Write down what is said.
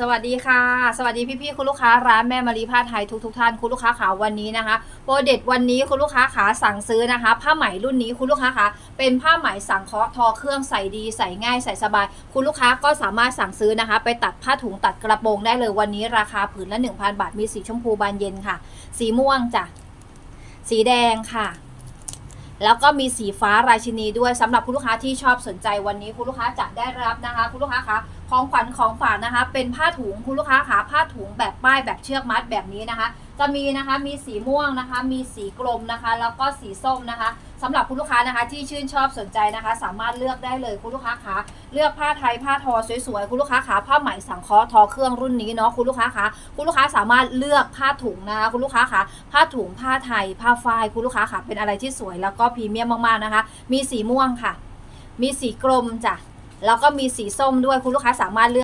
สวัสดีค่ะ สวัสดีพี่ๆคุณลูกค้าร้านแม่มารีผ้าไทยทุกทุกๆท่านคุณลูกค้าขาวันนี้นะคะโปรเด็ดวันนี้คุณลูกค้าขาสั่งซื้อนะคะ ผ้าไหมรุ่นนี้คุณลูกค้าขาเป็นผ้าไหมสังเคราะห์ทอเครื่องใส่ดีใส่ง่ายใส่สบาย คุณลูกค้าก็สามารถสั่งซื้อนะคะ ไปตัดผ้าถุงตัดกระโปรงได้เลยวันนี้ราคาผืนละ 1,000 บาทมีสีชมพูบานเย็นค่ะ สีม่วงจ้ะสีแดงค่ะ แล้วก็มีสีฟ้าราชินีด้วยสำหรับคุณลูกค้าที่ชอบสนใจวันนี้คุณลูกค้าจะได้รับนะคะ คุณลูกค้าคะของขวัญของฝากนะคะ เป็นผ้าถุงคุณลูกค้าคะผ้าถุงแบบป้ายแบบเชือกมัดแบบนี้นะคะ จะมีนะคะมีสีม่วงนะคะ มีสีกลมนะคะ แล้วก็สีส้มนะคะ สำหรับคุณลูกค้านะคะ ที่ชื่นชอบสนใจนะคะ สามารถเลือกได้เลยคุณลูกค้าคะเลือกผ้าไทยผ้าทอสวยๆคุณลูกค้าคะผ้าไหมสังเคราะห์ทอเครื่องรุ่นนี้เนาะคุณลูกค้าคะคุณลูกค้าสามารถเลือกผ้าถุงนะคะคุณลูกค้าคะผ้าถุงผ้าไทย ผ้าฝ้ายคุณลูกค้าคะเป็นอะไรที่สวยแล้วก็พรีเมียมมากๆนะคะ มีสีม่วงค่ะ มีสีกลมจ้ะแล้วก็มีสีส้มด้วยคุณลูกค้าสามารถเลือก